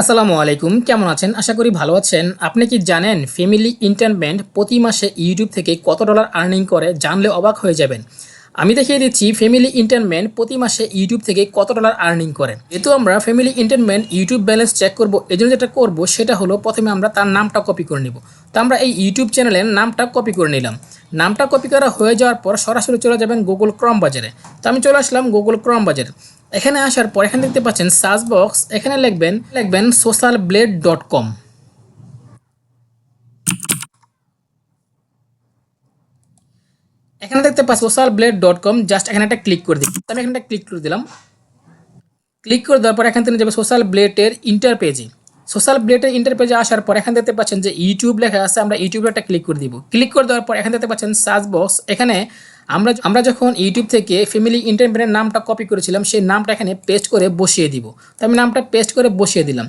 আসসালামু আলাইকুম, কেমন আছেন? আশা করি ভালো আছেন। আপনি কি জানেন ফ্যামিলি ইন্টারমেন্ট প্রতি মাসে ইউটিউব থেকে কত ডলার আর্নিং করে জানলে অবাক হয়ে যাবেন। আমি দেখিয়ে দিচ্ছি ফ্যামিলি ইন্টারমেন্ট প্রতি মাসে ইউটিউব থেকে কত ডলার আর্নিং করে। যেহেতু আমরা family entertainment YouTube balance check করব এই জন্য যেটা করব সেটা হলো, প্রথমে আমরা তার নামটা কপি করে নিব। তো আমরা এই ইউটিউব চ্যানেলের নামটা কপি করে নিলাম। নামটা কপি করা হয়ে যাওয়ার পর সরাসরি চলে যাবেন গুগল ক্রম বাজারে। তো আমি চলে আসলাম গুগল ক্রম বাজারে। এখানে আসার পর এখানে দেখতে পাচ্ছেন সার্চ বক্স এখানে লিখবেন লিখবেন সোশ্যাল ব্লেড ডট কম এখানে দেখতে পাচ্ছি social blade dot com just এখানে একটা ক্লিক করে দিই আমি এখানে একটা ক্লিক করে দিলাম। ক্লিক করে দেওয়ার পর এখান থেকে যাবে সোশ্যাল ব্লেডের ইন্টার পেজে সোশ্যাল ব্লেডের ইন্টার পেজে আসার পর এখানে দেখতে পাচ্ছেন যে ইউটিউব লেখা আছে, আমরা ইউটিউবে একটা ক্লিক করে দিব। ক্লিক করে দেওয়ার পর এখানে দেখতে পাচ্ছেন সার্চ বক্স এখানে আমরা আমরা যখন ইউটিউব থেকে ফ্যামিলি ইন্টারমিডিয়েট নামটা কপি করেছিলাম, সেই নামটা এখানে পেস্ট করে বসিয়ে দিব। তো আমি নামটা পেস্ট করে বসিয়ে দিলাম।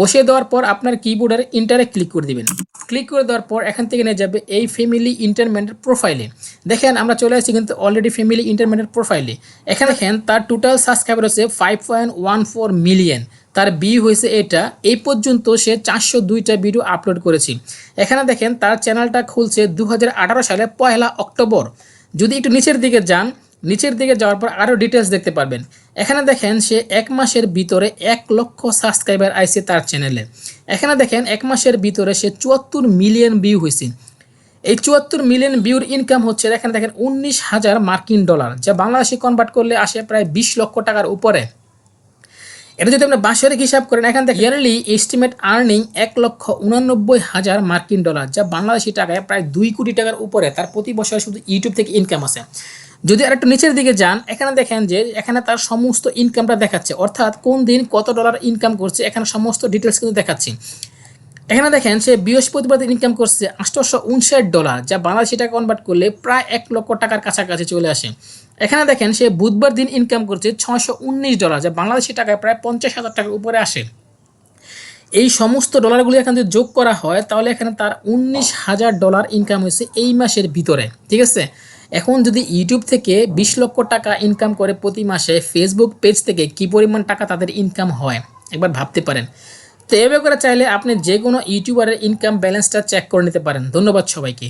বসিয়ে দেওয়ার পর আপনার কিবোর্ডের ইন্টারে ক্লিক করে দিবেন। ক্লিক করে দেওয়ার পর এখান থেকে নিয়ে যাবে এই ফ্যামিলি ইন্টারমেন্টের প্রোফাইলে দেখেন, আমরা চলে আসছি কিন্তু অলরেডি ফ্যামিলি ইন্টারমিডিয়েট প্রোফাইলে এখানে দেখেন, তার টোটাল সাবস্ক্রাইবার হচ্ছে five point one four million তার বি হয়েছে এটা, এই পর্যন্ত সে চারশো দুইটা ভিডিও আপলোড করেছে। এখানে দেখেন, তার চ্যানেলটা খুলছে দু হাজার আঠারো সালে পয়লা অক্টোবর। যদি একটু নিচের দিকে যান, নিচের দিকে যাওয়ার পর আরও ডিটেলস দেখতে পারবেন। এখানে দেখেন, সে এক মাসের ভিতরে এক লক্ষ সাবস্ক্রাইবার আইছে তার চ্যানেলে এখানে দেখেন, এক মাসের ভিতরে সে চুয়াত্তর মিলিয়ন ভিউ হয়েছে। এই চুয়াত্তর মিলিয়ন ভিউর ইনকাম হচ্ছে, এখানে দেখেন, উনিশ হাজার মার্কিন ডলার যা বাংলাদেশে কনভার্ট করলে আসে প্রায় বিশ লক্ষ টাকার উপরে। এটা যদি আপনি বাৎসরিক হিসাব করেন, এখান থেকে ইয়ারলি এস্টিমেট আর্নিং এক লক্ষ উনানব্বই হাজার মার্কিন ডলার, যা বাংলাদেশি টাকায় প্রায় দুই কোটি টাকার উপরে, তার প্রতি বছর শুধু ইউটিউব থেকে ইনকাম আছে। যদি আর একটু নিচের দিকে যান, এখানে দেখেন যে এখানে তার সমস্ত ইনকামটা দেখাচ্ছে। অর্থাৎ কোন দিন কত ডলার ইনকাম করছে, এখানে সমস্ত ডিটেলস কিন্তু দেখাচ্ছি। এখানে দেখেন সে বৃহস্পতিবার ইনকাম করছে আটশোশো উনষাট ডলার যা বাংলাদেশি টাকা কনভার্ট করলে প্রায় এক লক্ষ টাকার কাছাকাছি চলে আসে। এখানে দেখেন সে বুধবার দিন ইনকাম করছে ছশো উনিশ ডলার যা বাংলাদেশি টাকায় প্রায় পঞ্চাশ হাজার টাকার উপরে আসে। এই সমস্ত ডলারগুলি এখানে যদি যোগ করা হয়, তাহলে এখানে তার উনিশ হাজার ডলার ইনকাম হয়েছে এই মাসের ভিতরে, ঠিক আছে? এখন যদি ইউটিউব থেকে বিশ লক্ষ টাকা ইনকাম করে প্রতি মাসে ফেসবুক পেজ থেকে কী পরিমাণ টাকা তাদের ইনকাম হয়? একবার ভাবতে পারেন। তো এভাবে করে চাইলে আপনি যে কোনো ইউটিউবারের ইনকাম ব্যালেন্সটা চেক করে নিতে পারেন। ধন্যবাদ সবাইকে।